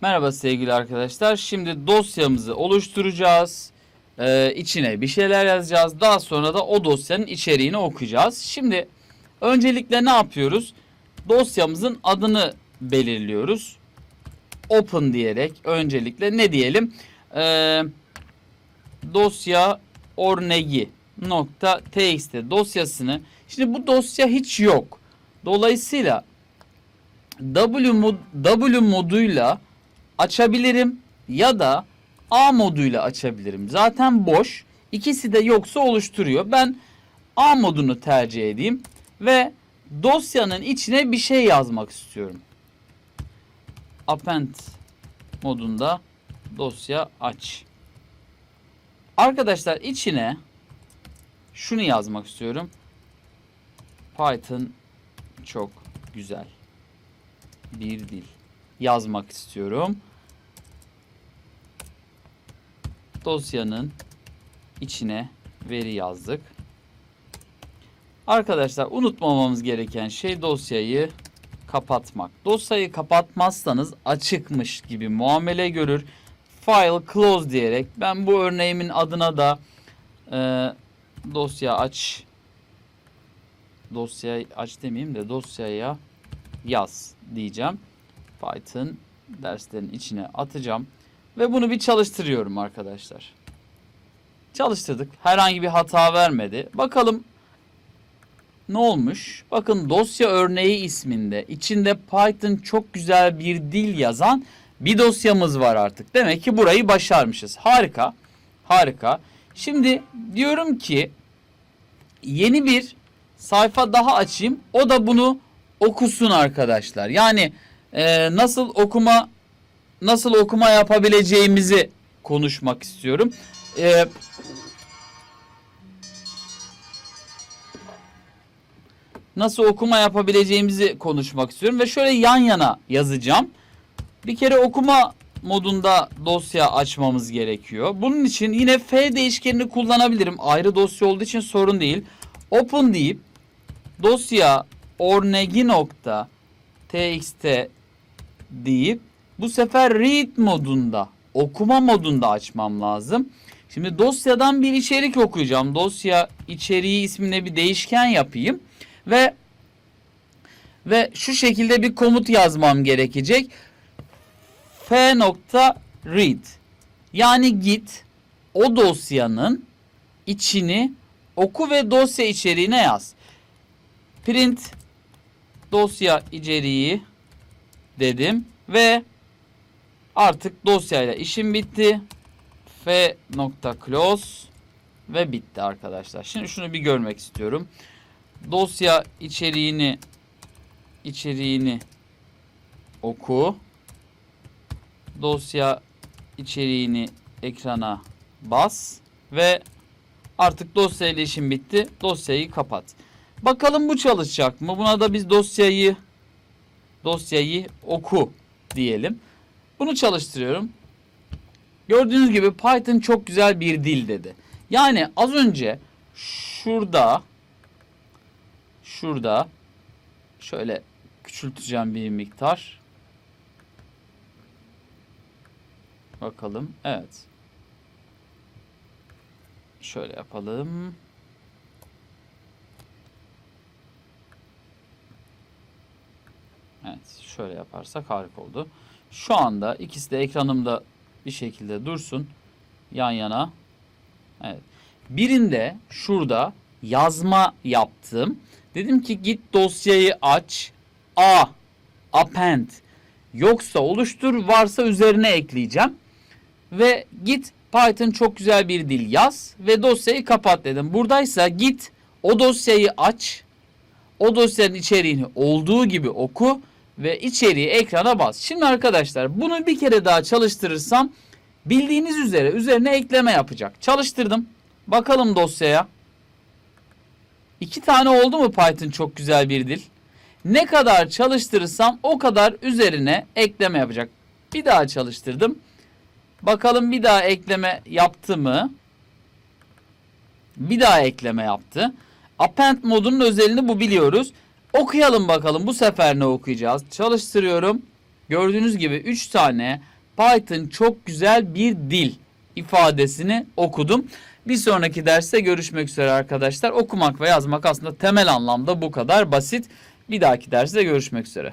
Merhaba sevgili arkadaşlar. Şimdi dosyamızı oluşturacağız. Ee, içine bir şeyler yazacağız. Daha sonra da o dosyanın içeriğini okuyacağız. Şimdi öncelikle ne yapıyoruz? Dosyamızın adını belirliyoruz. Open diyerek öncelikle ne diyelim? Ee, dosya ornegi nokta txt dosyasını. Şimdi bu dosya hiç yok. Dolayısıyla W, mod, W moduyla açabilirim ya da A moduyla açabilirim. Zaten boş. İkisi de yoksa oluşturuyor. Ben A modunu tercih edeyim ve dosyanın içine bir şey yazmak istiyorum. Append modunda dosya aç. Arkadaşlar içine şunu yazmak istiyorum. Python çok güzel bir dil yazmak istiyorum. Dosyanın içine veri yazdık. Arkadaşlar unutmamamız gereken şey dosyayı kapatmak. Dosyayı kapatmazsanız açıkmış gibi muamele görür. File close diyerek ben bu örneğimin adına da e, dosya aç dosyayı aç demeyeyim de dosyaya yaz diyeceğim. Python derslerin içine atacağım. Ve bunu bir çalıştırıyorum arkadaşlar. Çalıştırdık. Herhangi bir hata vermedi. Bakalım ne olmuş? Bakın dosya örneği isminde içinde Python çok güzel bir dil yazan bir dosyamız var artık. Demek ki burayı başarmışız. Harika. Harika. Şimdi diyorum ki yeni bir sayfa daha açayım. O da bunu okusun arkadaşlar. Yani e, nasıl okuma nasıl okuma yapabileceğimizi konuşmak istiyorum. E, nasıl okuma yapabileceğimizi konuşmak istiyorum ve şöyle yan yana yazacağım. Bir kere okuma modunda dosya açmamız gerekiyor. Bunun için yine f değişkenini kullanabilirim. Ayrı dosya olduğu için sorun değil. Open deyip dosya ornegi nokta txt deyip bu sefer read modunda okuma modunda açmam lazım. Şimdi dosyadan bir içerik okuyacağım. Dosya içeriği ismine bir değişken yapayım ve ve şu şekilde bir komut yazmam gerekecek. f nokta read yani git o dosyanın içini oku ve dosya içeriğine yaz. Print dosya içeriği dedim ve artık dosyayla işim bitti. F nokta close ve bitti arkadaşlar. Şimdi şunu bir görmek istiyorum. Dosya içeriğini içeriğini oku. Dosya içeriğini ekrana bas ve artık dosyayla işim bitti. Dosyayı kapat. Bakalım bu çalışacak mı? Buna da biz dosyayı dosyayı oku diyelim. Bunu çalıştırıyorum. Gördüğünüz gibi Python çok güzel bir dil dedi. Yani az önce şurada şurada şöyle küçülteceğim bir miktar. Bakalım. Evet. Şöyle yapalım. Evet şöyle yaparsak harika oldu. Şu anda ikisi de ekranımda bir şekilde dursun. Yan yana. Evet. Birinde şurada yazma yaptım. Dedim ki git dosyayı aç. A. Append. Yoksa oluştur. Varsa üzerine ekleyeceğim. Ve git Python çok güzel bir dil yaz. Ve dosyayı kapat dedim. Buradaysa git o dosyayı aç. O dosyanın içeriğini olduğu gibi oku ve içeriği ekrana bas. Şimdi arkadaşlar bunu bir kere daha çalıştırırsam bildiğiniz üzere üzerine ekleme yapacak. Çalıştırdım. Bakalım dosyaya. İki tane oldu mu Python çok güzel bir dil. Ne kadar çalıştırırsam o kadar üzerine ekleme yapacak. Bir daha çalıştırdım. Bakalım bir daha ekleme yaptı mı? Bir daha ekleme yaptı. Append modunun özelliğini bu biliyoruz. Okuyalım bakalım bu sefer ne okuyacağız. Çalıştırıyorum. gördüğünüz gibi 3 tane Python çok güzel bir dil ifadesini okudum. Bir sonraki derste görüşmek üzere arkadaşlar. Okumak ve yazmak aslında temel anlamda bu kadar basit. Bir dahaki derste görüşmek üzere.